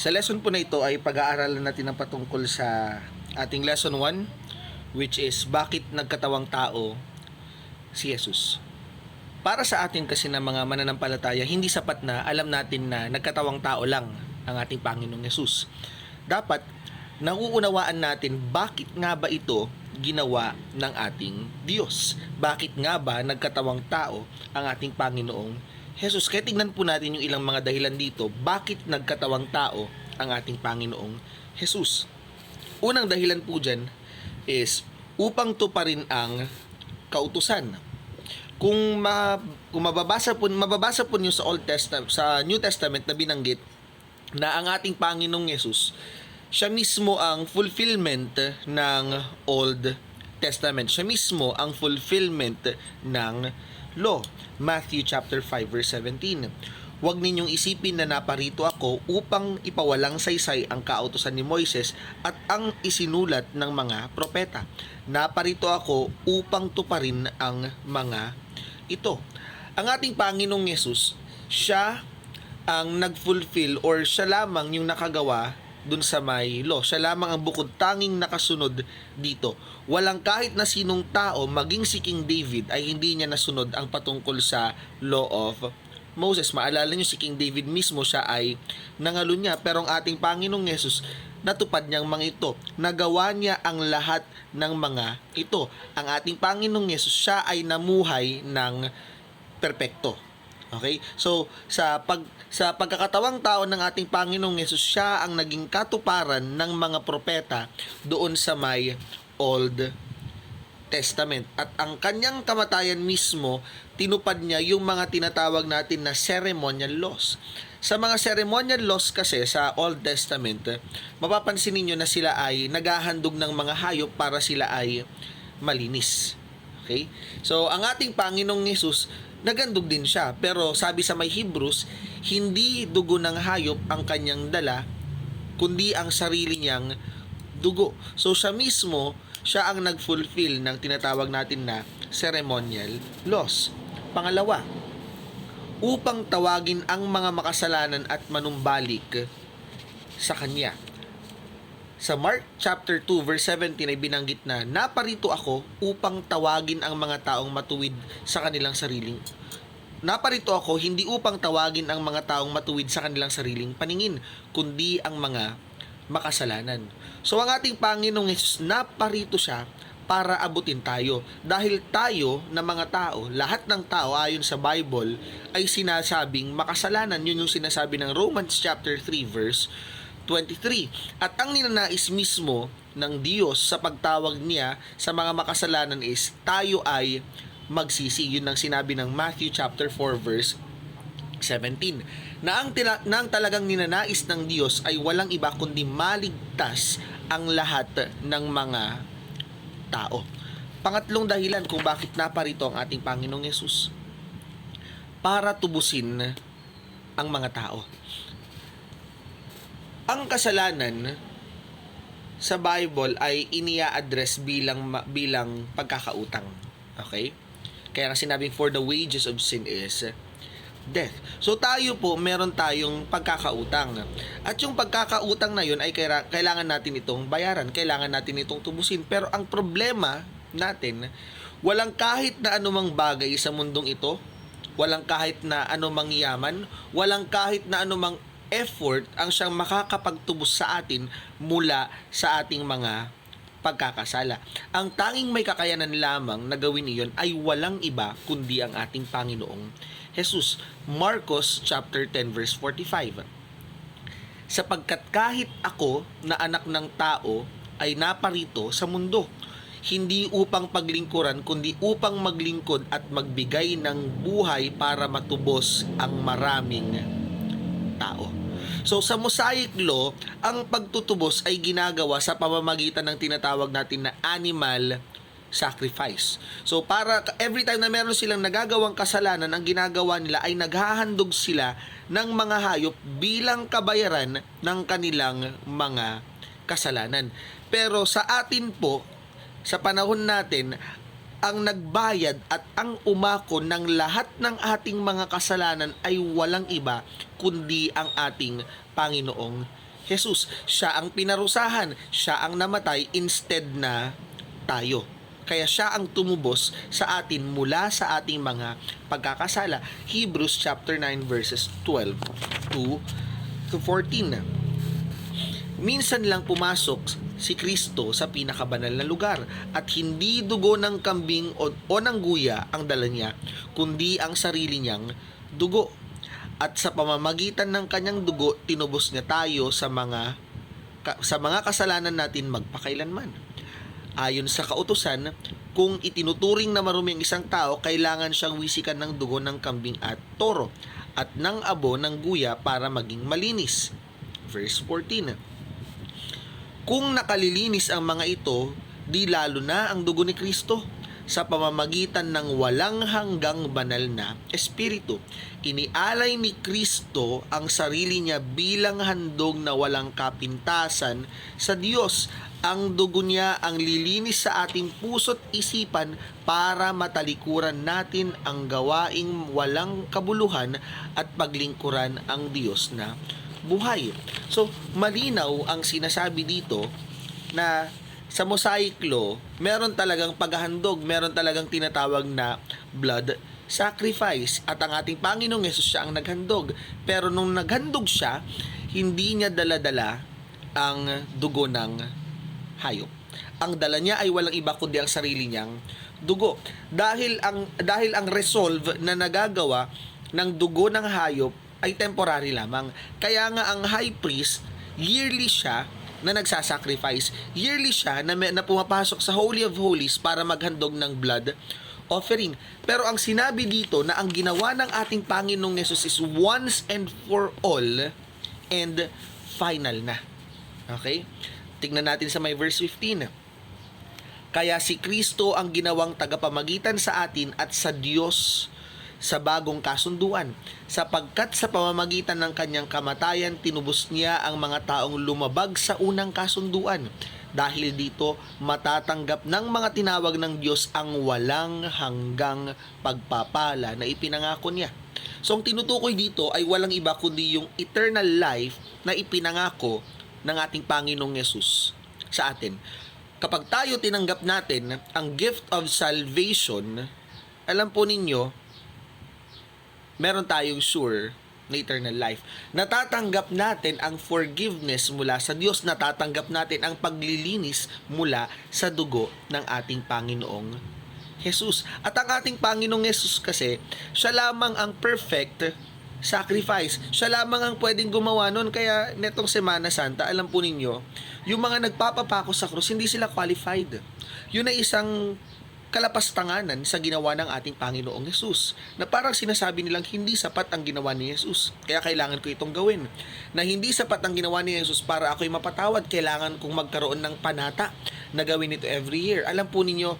Sa lesson po na ito ay pag-aaralan natin ng patungkol sa ating lesson 1 which is bakit nagkatawang tao si Jesus. Para sa atin kasi na mga mananampalataya, hindi sapat na alam natin na nagkatawang tao lang ang ating Panginoong Yesus. Dapat nauunawaan natin bakit nga ba ito ginawa ng ating Diyos. Bakit nga ba nagkatawang tao ang ating Panginoong Jesus. Kaya tingnan po natin yung ilang mga dahilan dito, bakit nagkatawang tao ang ating Panginoong Jesus. Unang dahilan po dyan is upang tuparin ang kautusan. Kung, ma, kung mababasa po mababasa po niyo sa Old Testament sa New Testament na binanggit na ang ating Panginoong Yesus siya mismo ang fulfillment ng Old Testament. Siya mismo ang fulfillment ng law. Matthew chapter 5 verse 17. Huwag ninyong isipin na naparito ako upang ipawalang saysay ang kautosan ni Moises at ang isinulat ng mga propeta. Naparito ako upang tuparin ang mga ito. Ang ating Panginoong Yesus, siya ang nag-fulfill or siya lamang yung nakagawa dun sa may law. Siya lamang ang bukod tanging nakasunod dito. Walang kahit na sinong tao, maging si King David, ay hindi niya nasunod ang patungkol sa law of Moses. Maalala niyo si King David mismo, siya ay nangalo niya. Pero ang ating Panginoong Yesus, natupad niyang mga ito. Nagawa niya ang lahat ng mga ito. Ang ating Panginoong Yesus, siya ay namuhay ng perpekto. Okay? So, sa pag sa pagkakatawang tao ng ating Panginoong Yesus, siya ang naging katuparan ng mga propeta doon sa may Old Testament. At ang kanyang kamatayan mismo, tinupad niya yung mga tinatawag natin na ceremonial laws. Sa mga ceremonial laws kasi sa Old Testament, mapapansin ninyo na sila ay naghahandog ng mga hayop para sila ay malinis. Okay? So, ang ating Panginoong Yesus, nagandog din siya. Pero sabi sa may Hebrews, hindi dugo ng hayop ang kanyang dala, kundi ang sarili niyang dugo. So, siya mismo, siya ang nag-fulfill ng tinatawag natin na ceremonial laws. Pangalawa, upang tawagin ang mga makasalanan at manumbalik sa kanya. Sa Mark chapter 2 verse 17 ay binanggit na naparito ako upang tawagin ang mga taong matuwid sa kanilang sariling Naparito ako hindi upang tawagin ang mga taong matuwid sa kanilang sariling paningin, kundi ang mga makasalanan. So ang ating Panginoong Jesus, naparito siya para abutin tayo. Dahil tayo na mga tao, lahat ng tao ayon sa Bible ay sinasabing makasalanan. Yun yung sinasabi ng Romans chapter 3 verse 23. At ang ninanais mismo ng Diyos sa pagtawag niya sa mga makasalanan is tayo ay magsisi. Yun ang sinabi ng Matthew chapter 4 verse 17 na ang, tila, na ang talagang ninanais ng Diyos ay walang iba kundi maligtas ang lahat ng mga tao. Pangatlong dahilan kung bakit naparito ang ating Panginoong Yesus para tubusin ang mga tao. Ang kasalanan sa Bible ay inia-address bilang bilang pagkakautang. Okay? Kaya nga sinabing for the wages of sin is death. So tayo po, meron tayong pagkakautang. At yung pagkakautang na yun ay kailangan natin itong bayaran, kailangan natin itong tubusin. Pero ang problema natin, walang kahit na anumang bagay sa mundong ito, walang kahit na anumang yaman, walang kahit na anumang effort ang siyang makakapagtubos sa atin mula sa ating mga pagkakasala. Ang tanging may kakayanan lamang na gawin iyon ay walang iba kundi ang ating Panginoong Jesus. Marcos chapter 10 verse 45. Sapagkat kahit ako na anak ng tao ay naparito sa mundo, hindi upang paglingkuran kundi upang maglingkod at magbigay ng buhay para matubos ang maraming tao. So sa Mosaic Law, ang pagtutubos ay ginagawa sa pamamagitan ng tinatawag natin na animal sacrifice. So para every time na meron silang nagagawang kasalanan, ang ginagawa nila ay naghahandog sila ng mga hayop bilang kabayaran ng kanilang mga kasalanan. Pero sa atin po, sa panahon natin, ang nagbayad at ang umako ng lahat ng ating mga kasalanan ay walang iba kundi ang ating Panginoong Jesus. Siya ang pinarusahan, siya ang namatay instead na tayo. Kaya siya ang tumubos sa atin mula sa ating mga pagkakasala. Hebrews chapter 9 verses 12 to, to 14. Minsan lang pumasok si Kristo sa pinakabanal na lugar at hindi dugo ng kambing o, o ng guya ang dala niya, kundi ang sarili niyang dugo. At sa pamamagitan ng kanyang dugo, tinubos niya tayo sa mga ka- sa mga kasalanan natin magpakailanman. Ayon sa kautusan, kung itinuturing na marumi ang isang tao, kailangan siyang wisikan ng dugo ng kambing at toro at ng abo ng guya para maging malinis. Verse 14. Kung nakalilinis ang mga ito, di lalo na ang dugo ni Kristo sa pamamagitan ng walang hanggang banal na espiritu. Inialay ni Kristo ang sarili niya bilang handog na walang kapintasan sa Diyos. Ang dugo niya ang lilinis sa ating puso't isipan para matalikuran natin ang gawaing walang kabuluhan at paglingkuran ang Diyos na buhay. So, malinaw ang sinasabi dito na sa Mosaic Law, meron talagang paghahandog, meron talagang tinatawag na blood sacrifice. At ang ating Panginoong Yesus siya ang naghandog. Pero nung naghandog siya, hindi niya dala-dala ang dugo ng hayop. Ang dala niya ay walang iba kundi ang sarili niyang dugo. Dahil ang dahil ang resolve na nagagawa ng dugo ng hayop ay temporary lamang. Kaya nga ang high priest, yearly siya na nagsasacrifice. Yearly siya na, na pumapasok sa Holy of Holies para maghandog ng blood offering. Pero ang sinabi dito na ang ginawa ng ating Panginoong Yesus is once and for all and final na. Okay? Tingnan natin sa may verse 15. Kaya si Kristo ang ginawang tagapamagitan sa atin at sa Diyos sa bagong kasunduan. Sapagkat sa pamamagitan ng kanyang kamatayan, tinubos niya ang mga taong lumabag sa unang kasunduan. Dahil dito, matatanggap ng mga tinawag ng Diyos ang walang hanggang pagpapala na ipinangako niya. So, ang tinutukoy dito ay walang iba kundi yung eternal life na ipinangako ng ating Panginoong Yesus sa atin. Kapag tayo tinanggap natin ang gift of salvation, alam po ninyo, meron tayong sure na eternal life. Natatanggap natin ang forgiveness mula sa Diyos. Natatanggap natin ang paglilinis mula sa dugo ng ating Panginoong Jesus. At ang ating Panginoong Jesus kasi, siya lamang ang perfect sacrifice. Siya lamang ang pwedeng gumawa nun. Kaya netong Semana Santa, alam po ninyo, yung mga nagpapapako sa krus, hindi sila qualified. Yun ay isang kalapastanganan sa ginawa ng ating Panginoong Yesus. Na parang sinasabi nilang hindi sapat ang ginawa ni Yesus. Kaya kailangan ko itong gawin. Na hindi sapat ang ginawa ni Yesus para ako'y mapatawad. Kailangan kong magkaroon ng panata na gawin ito every year. Alam po ninyo,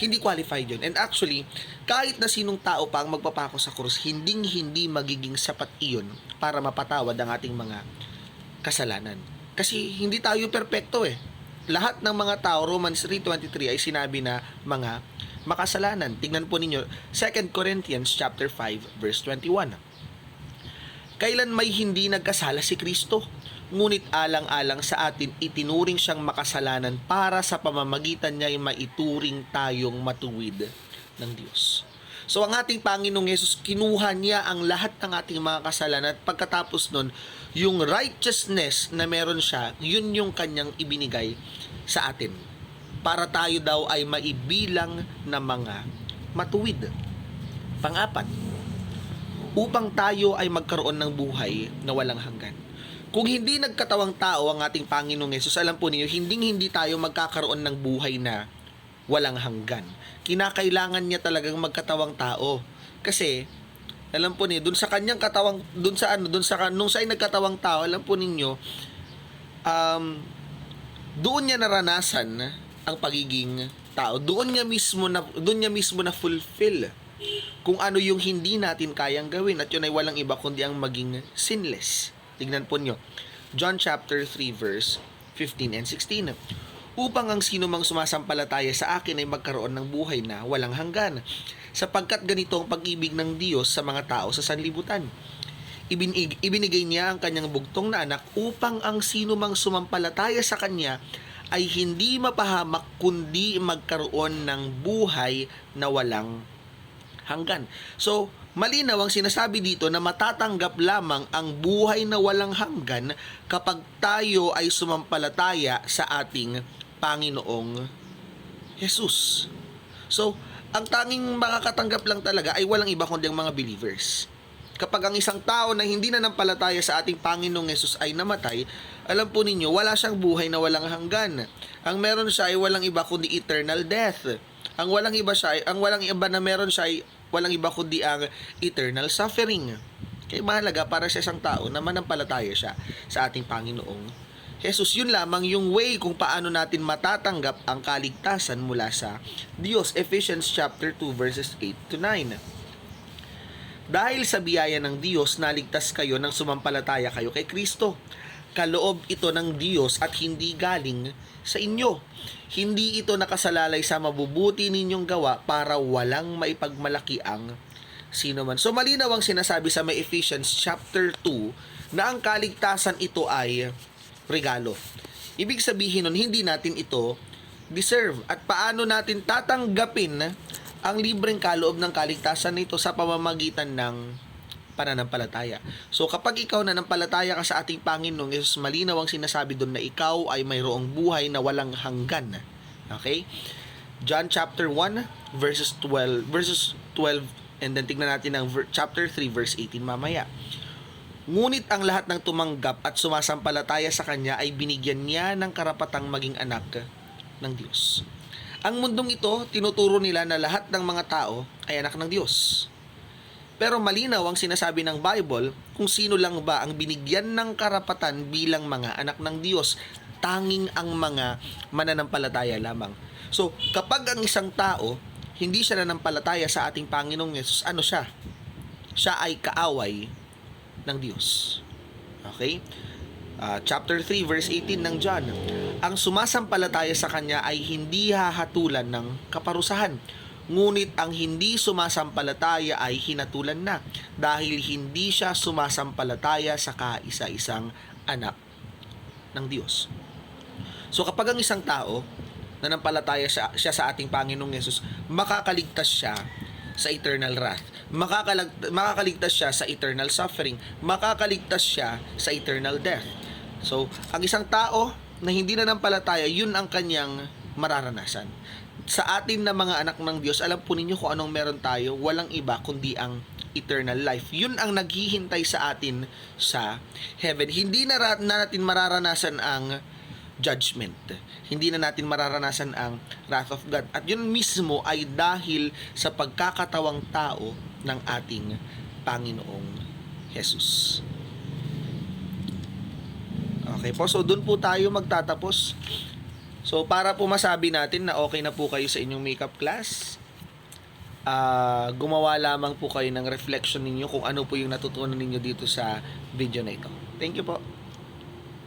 hindi qualified yun. And actually, kahit na sinong tao pa ang magpapako sa krus, hinding hindi magiging sapat iyon para mapatawad ang ating mga kasalanan. Kasi hindi tayo perpekto eh. Lahat ng mga tao, Romans 3.23 ay sinabi na mga makasalanan. Tingnan po ninyo, 2 Corinthians chapter 5 verse 21. Kailan may hindi nagkasala si Kristo? Ngunit alang-alang sa atin, itinuring siyang makasalanan para sa pamamagitan niya ay maituring tayong matuwid ng Diyos. So ang ating Panginoong Yesus, kinuha niya ang lahat ng ating mga kasalanan at pagkatapos nun, yung righteousness na meron siya, yun yung kanyang ibinigay sa atin. Para tayo daw ay maibilang na mga matuwid. Pangapat, upang tayo ay magkaroon ng buhay na walang hanggan. Kung hindi nagkatawang tao ang ating Panginoong Yesus, alam po ninyo, hindi hindi tayo magkakaroon ng buhay na walang hanggan. Kinakailangan niya talagang magkatawang tao. Kasi, alam po niyo, dun sa kanyang katawang, dun sa ano, dun sa, nung siya ay nagkatawang tao, alam po ninyo, um, doon niya naranasan ang pagiging tao. Doon niya mismo na, doon niya mismo na fulfill kung ano yung hindi natin kayang gawin at yun ay walang iba kundi ang maging sinless. Tignan po nyo. John chapter 3 verse 15 and 16. Upang ang sino mang sumasampalataya sa akin ay magkaroon ng buhay na walang hanggan. Sapagkat ganito ang pag-ibig ng Diyos sa mga tao sa sanlibutan. ibinig, ibinigay niya ang kanyang bugtong na anak upang ang sino mang sumampalataya sa kanya ay hindi mapahamak kundi magkaroon ng buhay na walang hanggan. So, malinaw ang sinasabi dito na matatanggap lamang ang buhay na walang hanggan kapag tayo ay sumampalataya sa ating Panginoong Jesus. So, ang tanging makakatanggap lang talaga ay walang iba kundi ang mga believers. Kapag ang isang tao na hindi na nampalataya sa ating Panginoong Jesus ay namatay, alam po ninyo, wala siyang buhay na walang hanggan. Ang meron siya ay walang iba kundi eternal death. Ang walang iba siya ay, ang walang iba na meron siya ay walang iba kundi ang eternal suffering. Kaya mahalaga para sa isang tao na manampalataya siya sa ating Panginoong Jesus, yun lamang yung way kung paano natin matatanggap ang kaligtasan mula sa Diyos. Ephesians chapter 2 verses 8 to 9. Dahil sa biyaya ng Diyos, naligtas kayo nang sumampalataya kayo kay Kristo. Kaloob ito ng Diyos at hindi galing sa inyo. Hindi ito nakasalalay sa mabubuti ninyong gawa para walang maipagmalaki ang sino man. So malinaw ang sinasabi sa may Ephesians chapter 2 na ang kaligtasan ito ay regalo. Ibig sabihin nun, hindi natin ito deserve. At paano natin tatanggapin ang libreng kaloob ng kaligtasan nito sa pamamagitan ng pananampalataya. So kapag ikaw na nampalataya ka sa ating Panginoong Jesus, malinaw ang sinasabi doon na ikaw ay mayroong buhay na walang hanggan. Okay? John chapter 1 verses 12 verses 12 and then tignan natin ang chapter 3 verse 18 mamaya. Ngunit ang lahat ng tumanggap at sumasampalataya sa Kanya ay binigyan niya ng karapatang maging anak ng Diyos. Ang mundong ito, tinuturo nila na lahat ng mga tao ay anak ng Diyos. Pero malinaw ang sinasabi ng Bible kung sino lang ba ang binigyan ng karapatan bilang mga anak ng Diyos. Tanging ang mga mananampalataya lamang. So, kapag ang isang tao hindi siya nanampalataya sa ating Panginoong Yesus, ano siya? Siya ay kaaway ng Diyos. Okay? Ah, chapter 3 verse 18 ng John. Ang sumasampalataya sa kanya ay hindi hahatulan ng kaparusahan. Ngunit ang hindi sumasampalataya ay hinatulan na dahil hindi siya sumasampalataya sa kaisa-isang anak ng Diyos. So kapag ang isang tao nanampalataya siya, siya sa ating Panginoong Yesus, makakaligtas siya sa eternal wrath. Makakalag, makakaligtas siya sa eternal suffering. Makakaligtas siya sa eternal death. So, ang isang tao na hindi na nampalataya, yun ang kanyang mararanasan. Sa atin na mga anak ng Diyos, alam po ninyo kung anong meron tayo, walang iba kundi ang eternal life. Yun ang naghihintay sa atin sa heaven. Hindi na, na natin mararanasan ang judgment. Hindi na natin mararanasan ang wrath of God. At yun mismo ay dahil sa pagkakatawang tao ng ating Panginoong Jesus. Okay po, so doon po tayo magtatapos. So para po masabi natin na okay na po kayo sa inyong makeup class, ah gumawa lamang po kayo ng reflection ninyo kung ano po yung natutunan ninyo dito sa video na ito. Thank you po.